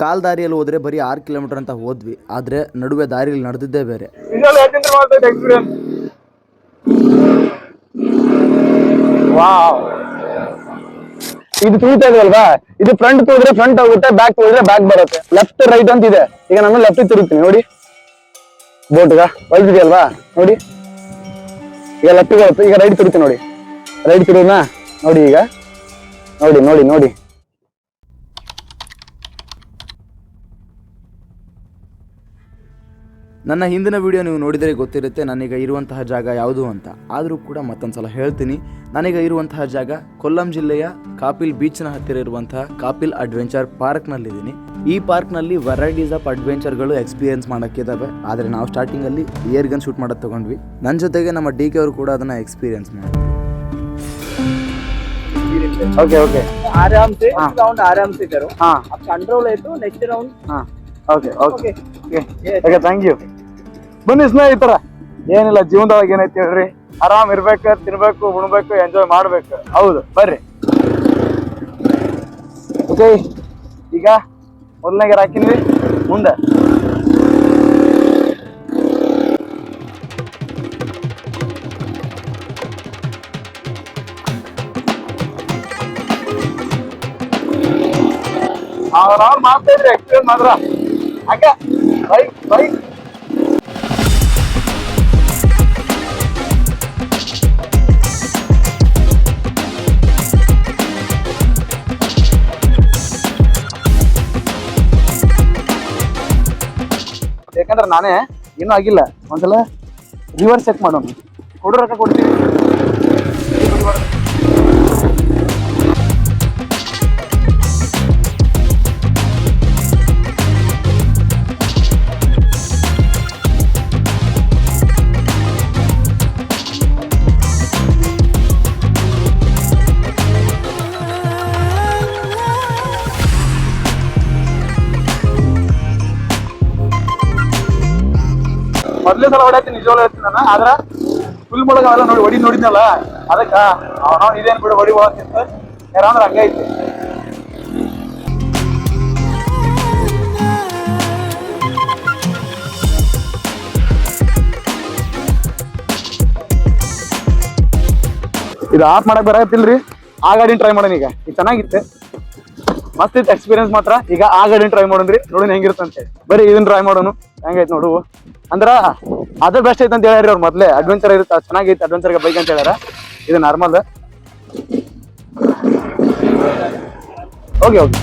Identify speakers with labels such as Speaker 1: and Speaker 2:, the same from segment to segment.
Speaker 1: ಕಾಲ್ ದಾರಿಯಲ್ಲಿ ಹೋದ್ರೆ ಬರೀ ಆರು ಕಿಲೋಮೀಟರ್ ಅಂತ ಹೋದ್ವಿ, ಆದ್ರೆ ನಡುವೆ ದಾರಿಯಲ್ಲಿ ನಡೆದಿದ್ದೇ ಬೇರೆ.
Speaker 2: ಇದು ತುಳಿತಾ ಇದೆಯಲ್ವಾ ಇದು ಫ್ರಂಟ್ ತೋದ್ರೆ ಫ್ರಂಟ್ ಹೋಗುತ್ತೆ ಬ್ಯಾಕ್ ತೋದ್ರೆ ಬ್ಯಾಕ್ ಬರುತ್ತೆ. ಲೆಫ್ಟ್ ರೈಟ್ ಅಂತ ಇದೆ. ಈಗ ನಾನು ಲೆಫ್ಟ್ ತಿರುಗ್ತೀನಿ, ನೋಡಿ. ಬೋಟ್ಗ ಅಲ್ವಾ? ನೋಡಿ. ಈಗ ಲೆಫ್ಟ್ ಬರುತ್ತೆ, ಈಗ ರೈಟ್ ತಿರುಗ್ತೀನಿ ನೋಡಿ. ರೈಟ್ ತಿರುಗ್ನಾ ನೋಡಿ ಈಗ. ನೋಡಿ ನೋಡಿ ನೋಡಿ.
Speaker 1: ನನ್ನ ಹಿಂದಿನ ವಿಡಿಯೋ ನೀವು ನೋಡಿದರೆ ಗೊತ್ತಿರುತ್ತೆ ನಾನೀಗ ಇರುವಂತಹ ಜಾಗ ಯಾವುದು ಅಂತ ಆದರೂ ಕೂಡ ಮತ್ತೊಂದು ಸಲ ಹೇಳ್ತೀನಿ ನಾನೀಗ ಇರುವಂತಹ ಜಾಗ ಕೊಲ್ಲಂ ಜಿಲ್ಲೆಯ ಕಾಪಿಲ್ ಬೀಚ್ನ ಹತ್ತಿರ ಇರುವಂತಹ ಕಾಪಿಲ್ ಅಡ್ವೆಂಚರ್ ಪಾರ್ಕ್ನಲ್ಲಿದ್ದೀನಿ ಈ ಪಾರ್ಕ್ನಲ್ಲಿ ವೆರೈಟೀಸ್ ಆಫ್ ಅಡ್ವೆಂಚರ್ಗಳು ಎಕ್ಸ್ಪೀರಿಯನ್ಸ್ ಮಾಡೋಕ್ಕಿದ್ದಾವೆ ಆದರೆ ನಾವು ಸ್ಟಾರ್ಟಿಂಗಲ್ಲಿ ಇಯರ್ ಗನ್ ಶೂಟ್ ಮಾಡೋದು ತಗೊಂಡ್ವಿ ನನ್ನ ಜೊತೆಗೆ ನಮ್ಮ ಡಿ ಕೆ ಅವರು ಕೂಡ ಅದನ್ನು ಎಕ್ಸ್ಪೀರಿಯನ್ಸ್ ಮಾಡಿದ್ರು
Speaker 2: ಓಕೆ ಓಕೆ
Speaker 3: आराम से
Speaker 2: हाँ।
Speaker 3: राउंड आराम से करो
Speaker 2: ಹಾ
Speaker 3: अब कंट्रोल है तो नेक्स्ट राउंड
Speaker 2: ಹಾ okay okay
Speaker 3: okay
Speaker 2: okay thank you ಬನ್ನಿ ಸ್ನೇಹಿತರ, ಏನಿಲ್ಲ, ಜೀವನದೊಳಗೆ ಏನೈತಿ ಹೇಳ್ರಿ? ಆರಾಮ್ ಇರ್ಬೇಕು, ತಿನ್ಬೇಕು, ಉಣ್ಬೇಕು ಎಂಜಾಯ್ ಮಾಡ್ಬೇಕು. ಹೌದು, ಬರ್ರಿ. ಓಕೆ ಈಗ ಮೊದಲನೇ ಗೇರ್ ಹಾಕಿನ್ವಿ ಮುಂದೆ. ಆರಾಮ್ ಮಾಡ್ತಾ ಇದ್ರಿ ಎಕ್ಸ್ಪೀರಿಯನ್ಸ್ ಮಾತ್ರ. ಹಾಗೆ ಬೈಕ್ ಬೈಕ್ ಯಾಕಂದ್ರೆ ನಾನೇ ಇನ್ನೂ ಆಗಿಲ್ಲ. ಒಂದ್ಸಲ ರಿವರ್ಸ್ ಚೆಕ್ ಮಾಡೋಣ. ಕೊಡು ರೊಕ್ಕ ಕೊಡ್ತೀವಿ ಮೊದ್ಲೇ ಸಲ ಹೊಡ್ಯಾತೀನಿ ನಿಜವಾಗ್ಲೂ ಹೇಳ್ತೀನಿ ನಾನು. ಆದ್ರ ಫುಲ್ ಮೊಳಗ ಅವೆಲ್ಲ ನೋಡಿ ಹೊಡಿ ನೋಡಿದ್ನಲ್ಲ, ಅದಕ್ಕ ಅವನ ಇದೇನ್ ಬಿಡು ಹೊಡಿ ಹೋಗಂತ ಯಾರಂದ್ರೆ ಹಂಗ ಐತಿ. ಇದು ಆಫ್ ಮಾಡಕ್ ಬರತ್ತಿಲ್ರಿ ಆ ಗಾಡಿನ ಟ್ರೈ ಮಾಡೋಣ ಈಗ. ಈಗ ಚೆನ್ನಾಗಿತ್ತೆ. ಮಸ್ತ್ ಇತ್ತು ಎಕ್ಸ್ಪೀರಿಯನ್ಸ್ ಮಾತ್ರ. ಈಗ ಆ ಗಾಡಿನ ಟ್ರೈ ಮಾಡೋಣ್ರಿ. ನೋಡೋಣ ಹೆಂಗಿರುತ್ತಂತೆ. ಬರೀ ಇದನ್ನ ಟ್ರೈ ಮಾಡೋನು ಹೆಂಗೈತೆ ನೋಡು ಅಂದ್ರ ಅದ್ರ ಬೆಸ್ಟ್ ಐತೆ ಅಂತ ಹೇಳ್ಯಾರ ಅವ್ರು ಮೊದ್ಲೇ. ಅಡ್ವೆಂಚರ್ ಇರುತ್ತೆ ಚೆನ್ನಾಗೈತೆ ಅಡ್ವೆಂಚರ್ಗೆ ಬೈಕ್ ಅಂತ ಹೇಳ್ಯಾರ. ಇದು ನಾರ್ಮಲ್ ಓಕೆ ಓಕೆ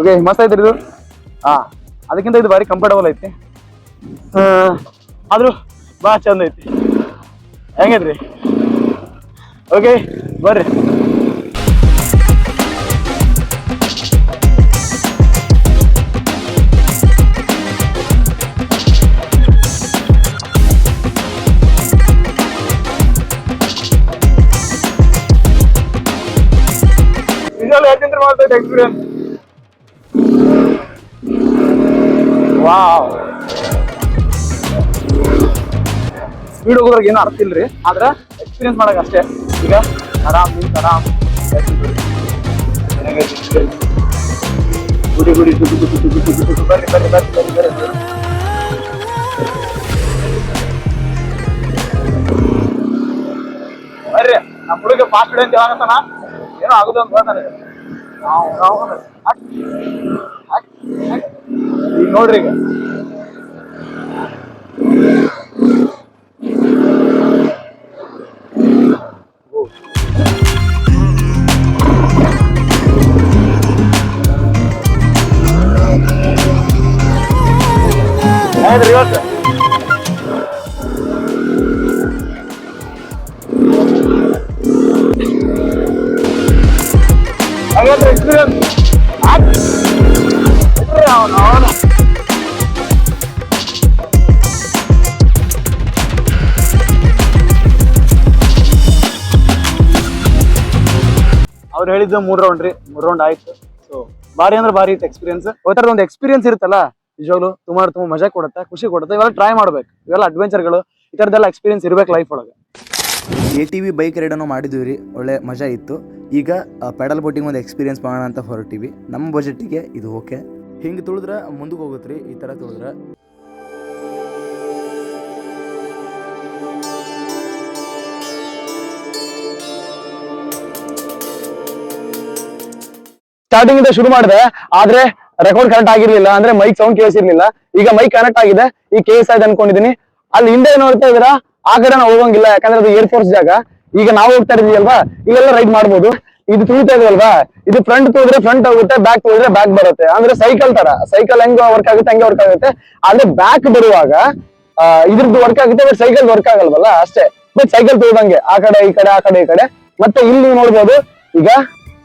Speaker 2: ಓಕೆ ಮಸ್ತ್ ಐತ್ರಿ ಇದು. ಹಾ ಅದಕ್ಕಿಂತ ಇದು ಭಾರಿ ಕಂಫರ್ಟಬಲ್ ಐತಿ. ಆದ್ರೂ ಭಾಳ ಚಂದ ಐತಿ. ಹೆಂಗೈತ್ರಿ? ಓಕೆ ಬರ್ರಿ. ಎಕ್ಸ್ಪೀರಿಯನ್ಸ್ ವಾವ್ ಸ್ಪೀಡ್ ಹೋಗೋದ್ರಾಗ ಏನು ಅರ್ಥ ಇಲ್ರಿ, ಆದ್ರೆ ಎಕ್ಸ್ಪೀರಿಯನ್ಸ್ ಮಾಡಕ್ ಅಷ್ಟೇ. ಈಗ ಆರಾಮ್ ಆರಾಮ್. ಗುಡಿ ಗುಡಿ ಗುಡಿ ಗುಡಿ ಗುಡಿ ಗುಡಿ ಗುಡಿ ಬರ್ರಿ ಬರ್ರಿ ಬರ್ರಿ ಬರ್ರಿ ಬರ್ರಿ. ಬರ್ರಿ ನಮ್ಮ ಹುಡುಗ ಫಾಸ್ಟ್ ಬಿಡಿ ಅಂತ ಹೇಳಕತ್ತಾನ. ಏನೋ ಆಗುದು ಅಂತ ಹೇಳ್ತಾನೆ. ಈಗ ನೋಡ್ರಿ ಈಗ. ಹೌದ್ರಿ ಹಾಗಾದ್ರೆ ಎಕ್ಸ್ಪೀರಿಯನ್ಸ್ ಅವನು ಅವನು ಅವ್ರು ಹೇಳಿದ್ದು ಮೂರ್ ರೌಂಡ್ ರೀ ಮೂರ್ ರೌಂಡ್ ಆಯ್ತು. ಸೊ ಭಾರಿ ಅಂದ್ರೆ ಭಾರಿ ಇತ್ತು ಎಕ್ಸ್ಪೀರಿಯನ್ಸ್ ಒಂಥರದ ಒಂದು ಎಕ್ಸ್ಪೀರಿಯನ್ಸ್ ಇರುತ್ತಲ್ಲ ನಿಜವಾಗ್ಲು ತುಂಬಾ ತುಂಬಾ ಮಜಾ ಕೊಡುತ್ತೆ ಖುಷಿ ಕೊಡುತ್ತೆ ಇವೆಲ್ಲ ಟ್ರೈ ಮಾಡ್ಬೇಕು. ಇವೆಲ್ಲ ಅಡ್ವೆಂಚರ್ಗಳು ಈ ಥರದ್ದೆಲ್ಲ ಎಕ್ಸ್ಪೀರಿಯನ್ಸ್ ಇರ್ಬೇಕು ಲೈಫ್ ಒಳಗೆ.
Speaker 1: ಎ ಟಿ ವಿ ಬೈಕ್ ರೈಡನ್ನು ಮಾಡಿದ್ವಿ ರೀ ಒಳ್ಳೆ ಮಜಾ ಇತ್ತು. ಈಗ ಪೆಡಲ್ ಬೋಟಿಂಗ್ ಒಂದು ಎಕ್ಸ್ಪೀರಿಯನ್ಸ್ ಮಾಡೋಣ ಅಂತ ಹೊರಟಿವಿ. ನಮ್ಮ ಬಜೆಟಿಗೆ ಇದು ಓಕೆ ಹಿಂಗೆ ತುಳಿದ್ರೆ ಮುಂದಕ್ಕೆ ಹೋಗುತ್ತೆ ರೀ ಈ ಥರ ತುಳಿದ್ರೆ.
Speaker 2: ಸ್ಟಾರ್ಟಿಂಗ್ ಇಂದ ಶುರು ಮಾಡಿದೆ ಆದ್ರೆ ರೆಕಾರ್ಡ್ ಕರೆಕ್ಟ್ ಆಗಿರ್ಲಿಲ್ಲ ಅಂದ್ರೆ ಮೈಕ್ ಸೌಂಡ್ ಕೇಳಿಸಿರ್ಲಿಲ್ಲ. ಈಗ ಮೈಕ್ ಕನೆಕ್ಟ್ ಆಗಿದೆ ಈ ಕೇಸ್ ಆಯ್ತು ಅನ್ಕೊಂಡಿದೀನಿ. ಅಲ್ಲಿ ಹಿಂದೆ ನೋಡ್ತಾ ಇದೀರಾ ಆ ಕಡೆ ನಾವು ಹೋಗಂಗಿಲ್ಲ ಯಾಕಂದ್ರೆ ಅದು ಏರ್ ಫೋರ್ಸ್ ಜಾಗ. ಈಗ ನಾವು ಹೋಗ್ತಾ ಇದೀವಿ ಅಲ್ವಾ? ಇಲ್ಲೆಲ್ಲ ರೈಡ್ ಮಾಡ್ಬೋದು. ಇದು ತುಳಿತಾ ಇದಲ್ವಾ ಇದು ಫ್ರಂಟ್ ತುಳಿದ್ರೆ ಫ್ರಂಟ್ ಹೋಗುತ್ತೆ ಬ್ಯಾಕ್ ತುಳಿದ್ರೆ ಬ್ಯಾಕ್ ಬರುತ್ತೆ. ಅಂದ್ರೆ ಸೈಕಲ್ ತರ. ಸೈಕಲ್ ಹೆಂಗ್ ವರ್ಕ್ ಆಗುತ್ತೆ, ಹಂಗೆ ವರ್ಕ್ ಆಗುತ್ತೆ. ಆದ್ರೆ ಬ್ಯಾಕ್ ಬರುವಾಗ ಇದ್ರದ್ದು ವರ್ಕ್ ಆಗುತ್ತೆ ಬಟ್ ಸೈಕಲ್ ವರ್ಕ್ ಆಗಲ್ವಲ್ಲ? ಅಷ್ಟೇ. ಬಟ್ ಸೈಕಲ್ ತುಳಿದಂಗೆ ಆ ಕಡೆ, ಈ ಕಡೆ, ಆ ಕಡೆ, ಈ ಕಡೆ. ಮತ್ತೆ ಇಲ್ಲಿ ನೋಡ್ಬೋದು, ಈಗ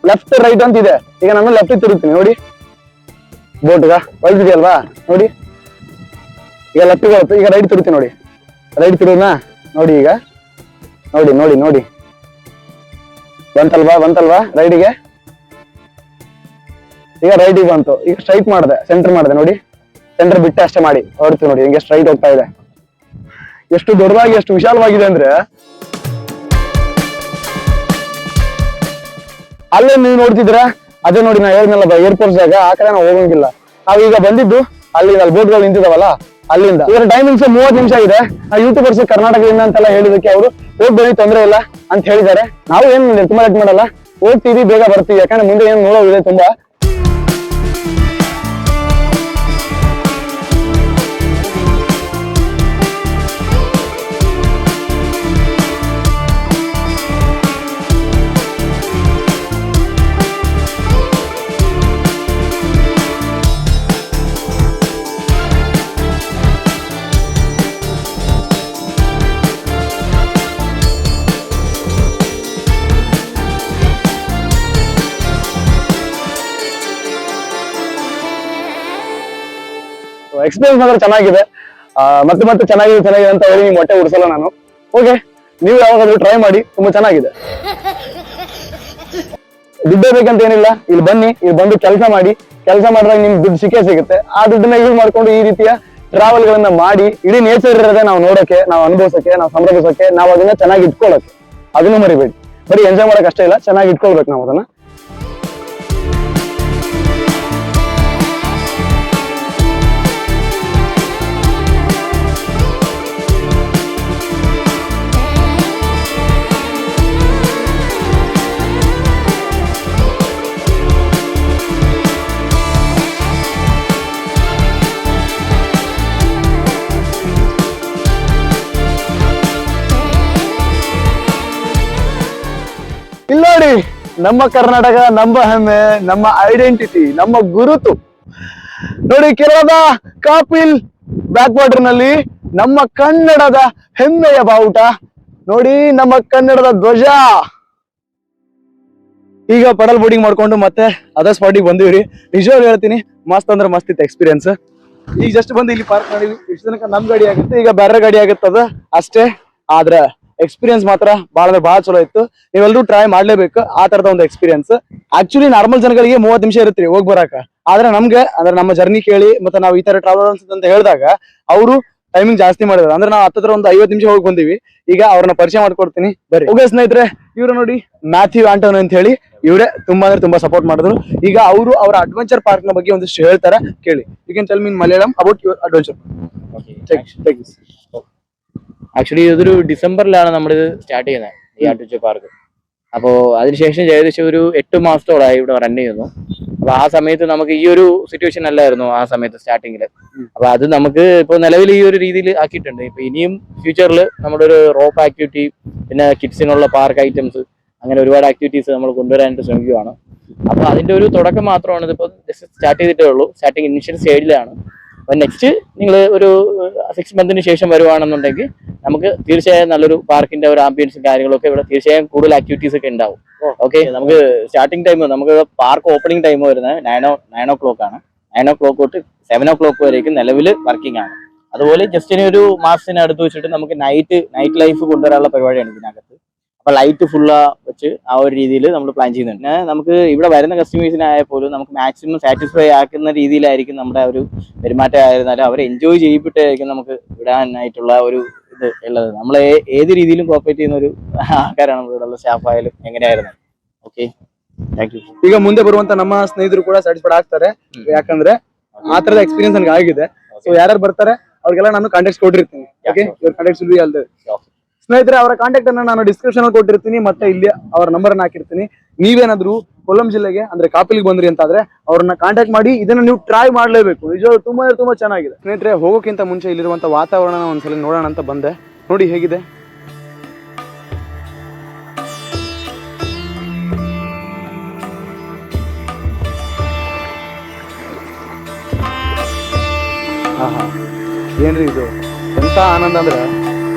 Speaker 2: ಲೆಫ್ಟ್ ರೈಟ್ ಅಂತ ಇದೆ ಈಗ ನಾನು ಲೆಫ್ಟ್ ತಿರುಗ್ತೀನಿ, ನೋಡಿ. ಬೋಟ್ಗ ಒಳ್ದಿದೆಯಲ್ವಾ ನೋಡಿ. ಈಗ ಲೆಫ್ಟ್ ಈಗ ರೈಟ್ ತಿರುಗ್ತೀನಿ, ನೋಡಿ. ರೈಟ್ ತಿರುಗ್ನಾ ನೋಡಿ ಈಗ. ನೋಡಿ ನೋಡಿ ನೋಡಿ. ಬಂತಲ್ವಾ ಬಂತಲ್ವಾ? ರೈಡಿಗೆ? ಈಗ ರೈಟಿಗೆ ಬಂತು. ಈಗ ಸ್ಟ್ರೈಟ್ ಮಾಡಿದೆ ಸೆಂಟರ್ ಮಾಡಿದೆ, ನೋಡಿ. ಸೆಂಟರ್ ಬಿಟ್ಟೆ ಅಷ್ಟೇ ಮಾಡಿ, ಹೊರಡ್ತು ನೋಡಿ, ಹಿಂಗೆ ಸ್ಟ್ರೈಟ್ ಹೋಗ್ತಾ ಇದೆ. ಎಷ್ಟು ದೊಡ್ಡದಾಗಿ, ಎಷ್ಟು ವಿಶಾಲವಾಗಿದೆ ಅಂದ್ರೆ, ಅಲ್ಲೇ ನೀವು ನೋಡ್ತಿದ್ರ ಅದೇ ನೋಡಿ, ನಾ ಹೇಳಿದ್ನಲ್ಲ ಏರ್ಪೋರ್ಟ್ ಜಾಗ, ಆ ಕಡೆ ನಾವು ಹೋಗಂಗಿಲ್ಲ. ನಾವೀಗ ಬಂದಿದ್ದು, ಅಲ್ಲಿ ಅಲ್ಲಿ ಬೋಟ್ಗಳು ನಿಂತಿದಾವಲ್ಲ ಅಲ್ಲಿಂದ. ಇದರ ಟೈಮಿಂಗ್ಸ್ ಮೂವತ್ತು ನಿಮಿಷ ಇದೆ ಆ ಯೂಟ್ಯೂಬರ್ಸ್ ಕರ್ನಾಟಕದಿಂದ ಅಂತೆಲ್ಲ ಹೇಳಿದಕ್ಕೆ ಅವರು, ಹೋಗಿ ಬನ್ನಿ, ತೊಂದರೆ ಇಲ್ಲ ಅಂತ ಹೇಳಿದ್ದಾರೆ. ನಾವು ಏನ್ ತುಂಬಾ ಲೇಟ್ ಮಾಡಲ್ಲ. ಹೋಗ್ತೀವಿ ಬೇಗ ಬರ್ತೀವಿ. ಯಾಕಂದ್ರೆ ಮುಂದೆ ಏನು ನೋಡೋದಿದೆ ತುಂಬಾ. ಎಕ್ಸ್ಪೀರಿಯನ್ಸ್ ಮಾತ್ರ ಚೆನ್ನಾಗಿದೆ. ಮತ್ತೆ ಮತ್ತೆ ಚೆನ್ನಾಗಿದೆ ಚೆನ್ನಾಗಿದೆ ಅಂತ ಹೇಳಿ ಮೊಟ್ಟೆ ಹೊಟ್ಟೆ ಉಡಿಸಲ್ಲ ನಾನು. ಓಕೆ ನೀವು ಯಾವಾಗಾದ್ರೂ ಟ್ರೈ ಮಾಡಿ, ತುಂಬಾ ಚೆನ್ನಾಗಿದೆ. ದುಡ್ಡೇ ಬೇಕಂತ ಏನಿಲ್ಲ. ಇಲ್ಲಿ ಬನ್ನಿ, ಇಲ್ಲಿ ಬಂದು ಕೆಲಸ ಮಾಡಿ. ಕೆಲಸ ಮಾಡಿದಾಗ ನಿಮ್ಗೆ ದುಡ್ಡು ಸಿಕ್ಕೇ ಸಿಗುತ್ತೆ. ಆ ದುಡ್ಡನ್ನ ಯೂಸ್ ಮಾಡ್ಕೊಂಡು ಈ ರೀತಿಯ ಟ್ರಾವೆಲ್ ಗಳನ್ನ ಮಾಡಿ, ಇಡೀ ನೇಚರ್ ಇರೋದೇ ನಾವು ನೋಡೋಕೆ, ನಾವು ಅನುಭವಿಸೋಕೆ, ನಾವು ಸಂಭ್ರಮಿಸೋಕೆ, ನಾವು ಅದನ್ನ ಚೆನ್ನಾಗಿ ಇಟ್ಕೊಳ್ಳೋಕೆ. ಅದನ್ನು ಮರಿಬೇಡಿ. ಬರೀ ಎಂಜಾಯ್ ಮಾಡೋಕೆ ಅಷ್ಟೇ ಇಲ್ಲ, ಚೆನ್ನಾಗಿ ಇಟ್ಕೊಳ್ಬೇಕು ನಾವು ಅದನ್ನ. ನಮ್ಮ ಕರ್ನಾಟಕ, ನಮ್ಮ ಹೆಮ್ಮೆ, ನಮ್ಮ ಐಡೆಂಟಿಟಿ ನಮ್ಮ ಗುರುತು. ನೋಡಿ, ಕೇರಳದ ಕಾಪಿಲ್ ಬ್ಯಾಕ್ ವಾಟರ್ನಲ್ಲಿ ನಮ್ಮ ಕನ್ನಡದ ಹೆಮ್ಮೆಯ ಬಾವುಟ. ನೋಡಿ, ನಮ್ಮ ಕನ್ನಡದ ಧ್ವಜ. ಈಗ ಪಡಲ್ ಬೋಡಿಂಗ್ ಮಾಡ್ಕೊಂಡು ಮತ್ತೆ ಅದೇ ಸ್ಪಾಟಿಗೆ ಬಂದಿವ್ರಿ. ನಿಜವಾಗ್ಲೂ ಹೇಳ್ತೀನಿ, ಮಸ್ತ್ ಅಂದ್ರೆ ಮಸ್ತ್ ಇತ್ತು ಎಕ್ಸ್ಪೀರಿಯನ್ಸ್ ಈಗ ಜಸ್ಟ್ ಬಂದು ಇಲ್ಲಿ ಪಾರ್ಕ್ ಮಾಡಿದ್ವಿ ಇಷ್ಟು ತನಕ ನಮ್ ಗಾಡಿ ಆಗುತ್ತೆ, ಈಗ ಬೇರೆ ಗಾಡಿ ಆಗುತ್ತದ? ಅಷ್ಟೇ. ಆದ್ರೆ ಎಕ್ಸ್ಪೀರಿಯನ್ಸ್ ಮಾತ್ರ ಬಹಳ ಅಂದ್ರೆ ಭಾಳ ಚಲೋ ಇತ್ತು. ನೀವೆಲ್ಲರೂ ಟ್ರೈ ಮಾಡ್ಲೇಬೇಕು. ಆ ತರದ ಒಂದು ಎಕ್ಸ್ಪೀರಿಯನ್ಸ್ ಆಕ್ಚುಲಿ ನಾರ್ಮಲ್ ಜನಗಳಿಗೆ ಮೂವತ್ತು ನಿಮಿಷ ಇರುತ್ತೆ ಹೋಗಿ ಬರಾಕ. ಆದ್ರೆ ನಮ್ಗೆ ಅಂದ್ರೆ ನಮ್ಮ ಜರ್ನಿ ಕೇಳಿ ಮತ್ತೆ ನಾವು ಈ ತರ ಟ್ರಾವೆಲ್ ಅಂತ ಹೇಳಿದಾಗ ಅವರು ಟೈಮಿಂಗ್ ಜಾಸ್ತಿ ಮಾಡಿದ್ರು. ಅಂದ್ರೆ ನಾವು ಹತ್ತಿರ ಒಂದು ಐವತ್ತು ನಿಮಿಷ ಹೋಗಿ ಬಂದಿವಿ. ಈಗ ಅವ್ರನ್ನ ಪರಿಚಯ ಮಾಡ್ಕೊಡ್ತೀನಿ. ಬರಿ ಓಕೆ ಸ್ನೇಹಿತರೆ ಇವ್ರು ನೋಡಿ ಮ್ಯಾಥ್ಯೂ ಆಂಟೋನ್ ಅಂತ ಹೇಳಿ ಇವರೇ ತುಂಬಾ ಅಂದ್ರೆ ತುಂಬಾ ಸಪೋರ್ಟ್ ಮಾಡಿದ್ರು. ಈಗ ಅವರು ಅವರ ಅಡ್ವೆಂಚರ್ ಪಾರ್ಕ್ನ ಬಗ್ಗೆ ಒಂದಿಷ್ಟು ಹೇಳ್ತಾರೆ ಕೇಳಿ. You can tell me in Malayalam about your
Speaker 4: adventure actually ഇതൊരു ഡിസംബറിലാണ് നമ്മളിത് സ്റ്റാർട്ട് ചെയ്യുന്നത് ഈ ആട്ടുച്ച പാർക്ക് അപ്പോൾ അതിനുശേഷം ഏകദേശം ഒരു എട്ട് മാസത്തോളായി ഇവിടെ റൺ ചെയ്യുന്നു. അപ്പൊ ആ സമയത്ത് നമുക്ക് ഈ ഒരു സിറ്റുവേഷൻ അല്ലായിരുന്നു ആ സമയത്ത് സ്റ്റാർട്ടിങ്ങിൽ അപ്പൊ അത് നമുക്ക് ഇപ്പൊ നിലവിൽ ഈ ഒരു രീതിയിൽ ആക്കിയിട്ടുണ്ട്. ഇപ്പൊ ഇനിയും ഫ്യൂച്ചറിൽ നമ്മുടെ ഒരു റോപ്പ് ആക്ടിവിറ്റി പിന്നെ കിഡ്സിനുള്ള പാർക്ക് ഐറ്റംസ് അങ്ങനെ ഒരുപാട് ആക്ടിവിറ്റീസ് നമ്മൾ കൊണ്ടുവരാനായിട്ട് ശ്രമിക്കുകയാണ്. അപ്പൊ അതിന്റെ ഒരു തുടക്കം മാത്രമാണ് ഇതിപ്പോൾ സ്റ്റാർട്ട് ചെയ്തിട്ടേ ഉള്ളൂ. സ്റ്റാർട്ടിങ് ഇനിഷ്യൽ സ്റ്റേജിലാണ് അപ്പൊ നെക്സ്റ്റ് നിങ്ങൾ ഒരു സിക്സ് മന്തിന് ശേഷം വരുവാണെന്നുണ്ടെങ്കിൽ നമുക്ക് തീർച്ചയായും നല്ലൊരു പാർക്കിന്റെ ഒരു ആംബിയൻസും കാര്യങ്ങളൊക്കെ ഇവിടെ തീർച്ചയായും കൂടുതൽ ആക്ടിവിറ്റീസ് ഒക്കെ ഉണ്ടാവും. ഓക്കെ നമുക്ക് സ്റ്റാർട്ടിംഗ് ടൈം നമുക്ക് പാർക്ക് ഓപ്പണിംഗ് ടൈം വരുന്നത് nine o nine o'clock ആണ്. നയൻ ഓ ക്ലോക്ക് തൊട്ട് സെവൻ ഓ ക്ലോക്ക് വരേക്കും നിലവിൽ വർക്കിംഗ് ആണ്. അതുപോലെ ജസ്റ്റ് ഇനി ഒരു മാസത്തിന് അടുത്ത് വെച്ചിട്ട് നമുക്ക് നൈറ്റ് നൈറ്റ് ലൈഫ് കൊണ്ടുവരാനുള്ള പരിപാടിയാണ് ഇതിനകത്ത്. അപ്പൊ ലൈറ്റ് ഫുള്ളാ വെച്ച് ആ ഒരു രീതിയിൽ നമ്മൾ പ്ലാൻ ചെയ്യുന്നുണ്ട്. നമുക്ക് ഇവിടെ വരുന്ന കസ്റ്റമേഴ്സിനായ പോലും നമുക്ക് മാക്സിമം സാറ്റിസ്ഫൈ ആക്കുന്ന രീതിയിലായിരിക്കും നമ്മുടെ ഒരു പെരുമാറ്റം ആയിരുന്നാലും അവരെ എൻജോയ് ചെയ്യിപ്പിട്ടായിരിക്കും നമുക്ക് വിടാനായിട്ടുള്ള ഒരു ഉള്ളത് നമ്മളെ ഏത് രീതിയിലും കോപ്പറേറ്റ് ചെയ്യുന്ന ഒരു ആൾക്കാരാണ് നമ്മുടെ ഇവിടെയുള്ള സ്റ്റാഫ് ആയാലും എങ്ങനെയായിരുന്നു ഓക്കെ താങ്ക് ಯು
Speaker 2: ಈಗ ಮುಂದೆ ಬರುವಂತ ನಮ್ಮ ಸ್ನೇಹಿತರು ಕೂಡ ಸ್ಯಾಟಿಸ್ಫೈಡ್ ಆಗ್ತಾರೆ ಯಾಕಂದ್ರೆ ಆ ತರದ ಎಕ್ಸ್ಪೀರಿಯನ್ಸ್ ನನಗೆ ಆಗಿದೆ ಸೊ ಯಾರ್ಯಾರು ಬರ್ತಾರೆ ಅವ್ರಿಗೆಲ್ಲ ನಾನು ಕಾಂಟ್ಯಾಕ್ಟ್ ಕೊಟ್ಟಿರ್ತೀನಿ ಓಕೆ ಇವ್ರ ಕಾಂಟ್ಯಾಕ್ಟ್ ವಿಲ್ ಬಿ ಅಲ್ದೆ ಸ್ನೇಹಿತರೆ ಅವರ ಕಾಂಟ್ಯಾಕ್ಟ್ ಅನ್ನ ನಾನು ಡಿಸ್ಕ್ರಿಪ್ಷನ್ ಅಲ್ಲಿ ಕೊಟ್ಟಿರ್ತೀನಿ ಮತ್ತೆ ಇಲ್ಲಿ ಅವರ ನಂಬರ್ ಅನ್ನ ಹಾಕಿರ್ತೀನಿ ನೀವೇನಾದ್ರೂ ಕೊಲ್ಲಂ ಜಿಲ್ಲೆಗೆ, ಅಂದ್ರೆ ಕಾಪಿಲಿಗೆ ಬಂದ್ರಿ ಅಂತಾದ್ರೆ, ಅವ್ರನ್ನ ಕಾಂಟ್ಯಾಕ್ಟ್ ಮಾಡಿ ಇದನ್ನ ನೀವು ಟ್ರೈ ಮಾಡಲೇಬೇಕು. ನಿಜವಾಗ್ಲೂ ತುಂಬಾ ತುಂಬಾ ಚೆನ್ನಾಗಿದೆ. ಸ್ನೇಹಿತರೆ, ಹೋಗೋಕ್ಕಿಂತ ಮುಂಚೆ ಇಲ್ಲಿರುವಂತ ವಾತಾವರಣ ಒಂದ್ಸಲ ನೋಡೋಣ ಅಂತ ಬಂದೆ. ನೋಡಿ ಹೇಗಿದೆ. ಆಹಾ, ಏನ್ರಿ ಇದು? ಎಂತ ಆನಂದ ಅಂದ್ರೆ,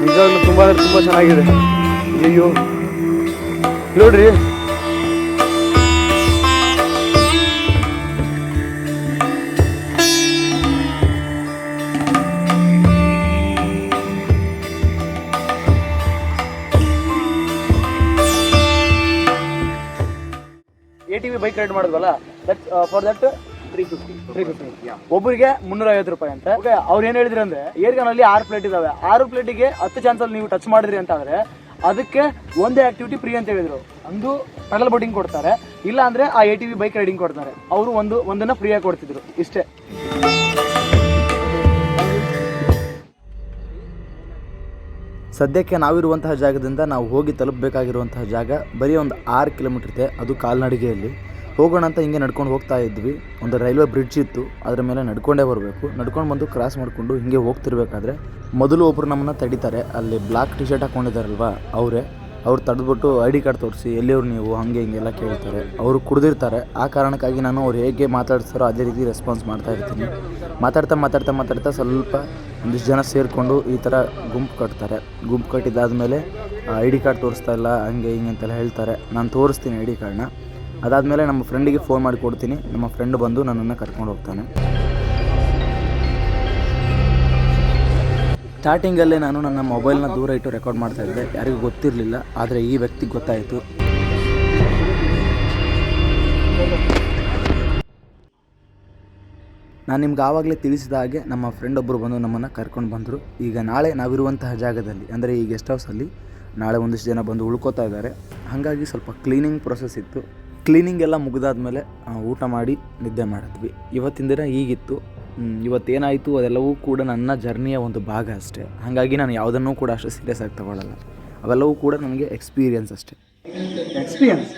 Speaker 2: ನಿಜವಾಗ್ಲೂ ತುಂಬಾ ತುಂಬಾ ಚೆನ್ನಾಗಿದೆ. ಅಯ್ಯೋ ನೋಡ್ರಿ bike ride ಮಾಡಿದ್ವಲ್ಲ that for that three fifty three fifty ಒಬ್ಬರಿಗೆ ಮುನ್ನೂರ ಐವತ್ತು ರೂಪಾಯಿ ಅಂತ. ಓಕೆ ಅವ್ರು ಏನ್ ಹೇಳಿದ್ರು ಅಂದ್ರೆ ಏರ್ಗನಲ್ಲಿ ಆರು ಪ್ಲೇಟ್ ಇದಾವೆ. ಆರು ಪ್ಲೇಟಿಗೆ ಹತ್ತು ಚಾನ್ಸ್ ಅಲ್ಲಿ ನೀವು ಟಚ್ ಮಾಡಿದ್ರಿ ಅಂತ ಆದ್ರೆ ಅದಕ್ಕೆ ಒಂದೇ ಆಕ್ಟಿವಿಟಿ ಫ್ರೀ ಅಂತ ಹೇಳಿದ್ರು. ಅಂದು ಪೆಡಲ್ ಬೋಟಿಂಗ್ ಕೊಡ್ತಾರೆ. ಇಲ್ಲ ಅಂದ್ರೆ ಆ A T V bike riding ಕೊಡ್ತಾರೆ. ಅವರು ಒಂದು ಒಂದನ್ನ ಆಗಿ ಕೊಡ್ತಿದ್ರು. ಇಷ್ಟೇ.
Speaker 1: ಸದ್ಯಕ್ಕೆ ನಾವಿರುವಂತಹ ಜಾಗದಿಂದ ನಾವು ಹೋಗಿ ತಲುಪಬೇಕಾಗಿರುವಂತಹ ಜಾಗ ಬರೀ ಒಂದು ಆರು ಕಿಲೋಮೀಟರ್ ಇದೆ. ಅದು ಕಾಲ್ನಡಿಗೆಯಲ್ಲಿ. ಹೋಗೋಣ ಅಂತ ಹಿಂಗೆ ನಡ್ಕೊಂಡು ಹೋಗ್ತಾ ಇದ್ವಿ. ಒಂದು ರೈಲ್ವೆ ಬ್ರಿಡ್ಜ್ ಇತ್ತು. ಅದರ ಮೇಲೆ ನಡ್ಕೊಂಡೇ ಬರಬೇಕು. ನಡ್ಕೊಂಡು ಬಂದು ಕ್ರಾಸ್ ಮಾಡಿಕೊಂಡು ಹಿಂಗೆ ಹೋಗ್ತಿರ್ಬೇಕಾದ್ರೆ ಮೊದಲು ಒಬ್ಬರು ನಮ್ಮನ್ನು ತಡಿತಾರೆ. ಅಲ್ಲಿ ಬ್ಲಾಕ್ ಟಿ ಶರ್ಟ್ ಹಾಕ್ಕೊಂಡಿದ್ದಾರಲ್ವ ಅವರೇ. ಅವ್ರು ತಡೆದ್ಬಿಟ್ಟು ಐ ಡಿ ಕಾರ್ಡ್ ತೋರಿಸಿ ಎಲ್ಲಿಯವ್ರು ನೀವು? ಹಾಗೆ ಹಿಂಗೆಲ್ಲ ಕೇಳ್ತಾರೆ. ಅವರು ಕುಡಿದಿರ್ತಾರೆ. ಆ ಕಾರಣಕ್ಕಾಗಿ ನಾನು ಅವ್ರು ಹೇಗೆ ಮಾತಾಡ್ತಾರೋ ಅದೇ ರೀತಿ ರೆಸ್ಪಾನ್ಸ್ ಮಾಡ್ತಾ ಇರ್ತೀನಿ. ಮಾತಾಡ್ತಾ ಮಾತಾಡ್ತಾ ಮಾತಾಡ್ತಾ ಸ್ವಲ್ಪ ಒಂದಿಷ್ಟು ಜನ ಸೇರಿಕೊಂಡು ಈ ಥರ ಗುಂಪು ಕಟ್ತಾರೆ. ಗುಂಪು ಕಟ್ಟಿದ್ದಾದಮೇಲೆ ಐ ಡಿ ಕಾರ್ಡ್ ತೋರಿಸ್ತಾ ಇಲ್ಲ, ಹಂಗೆ ಹಿಂಗೆ ಅಂತೆಲ್ಲ ಹೇಳ್ತಾರೆ. ನಾನು ತೋರಿಸ್ತೀನಿ ಐ ಡಿ ಕಾರ್ಡ್ನ. ಅದಾದಮೇಲೆ ನಮ್ಮ ಫ್ರೆಂಡಿಗೆ ಫೋನ್ ಮಾಡಿ ಕೊಡ್ತೀನಿ. ನಮ್ಮ ಫ್ರೆಂಡ್ ಬಂದು ನನ್ನನ್ನು ಕರ್ಕೊಂಡು ಹೋಗ್ತಾನೆ. ಸ್ಟಾರ್ಟಿಂಗಲ್ಲೇ ನಾನು ನನ್ನ ಮೊಬೈಲ್ನ ದೂರ ಇಟ್ಟು ರೆಕಾರ್ಡ್ ಮಾಡ್ತಾ ಇದ್ದೆ. ಯಾರಿಗೂ ಗೊತ್ತಿರಲಿಲ್ಲ, ಆದರೆ ಈ ವ್ಯಕ್ತಿಗೆ ಗೊತ್ತಾಯಿತು. ನಾನು ನಿಮ್ಗೆ ಆವಾಗಲೇ ತಿಳಿಸಿದ ಹಾಗೆ ನಮ್ಮ ಫ್ರೆಂಡ್ ಒಬ್ಬರು ಬಂದು ನಮ್ಮನ್ನು ಕರ್ಕೊಂಡು ಬಂದರು. ಈಗ ನಾಳೆ ನಾವಿರುವಂತಹ ಜಾಗದಲ್ಲಿ, ಅಂದರೆ ಈ ಗೆಸ್ಟ್ ಹೌಸಲ್ಲಿ ನಾಳೆ ಒಂದಿಷ್ಟು ಜನ ಬಂದು ಉಳ್ಕೋತಾ ಇದ್ದಾರೆ. ಹಾಗಾಗಿ ಸ್ವಲ್ಪ ಕ್ಲೀನಿಂಗ್ ಪ್ರೊಸೆಸ್ ಇತ್ತು. ಕ್ಲೀನಿಂಗ್ ಎಲ್ಲ ಮುಗಿದಾದ್ಮೇಲೆ ಊಟ ಮಾಡಿ ನಿದ್ದೆ ಮಾಡಿದ್ವಿ. ಇವತ್ತಿನ ದಿನ ಹೀಗಿತ್ತು. ಇವತ್ತೇನಾಯಿತು ಅದೆಲ್ಲವೂ ಕೂಡ ನನ್ನ ಜರ್ನಿಯ ಒಂದು ಭಾಗ ಅಷ್ಟೇ. ಹಾಗಾಗಿ ನಾನು ಯಾವುದನ್ನೂ ಕೂಡ ಅಷ್ಟು ಸೀರಿಯಸ್ ಆಗಿ ತಗೊಳ್ಳಲ್ಲ ಅವೆಲ್ಲವೂ ಕೂಡ ನನಗೆ ಎಕ್ಸ್ಪೀರಿಯನ್ಸ್ ಅಷ್ಟೇ.
Speaker 2: ಎಕ್ಸ್ಪೀರಿಯನ್ಸ್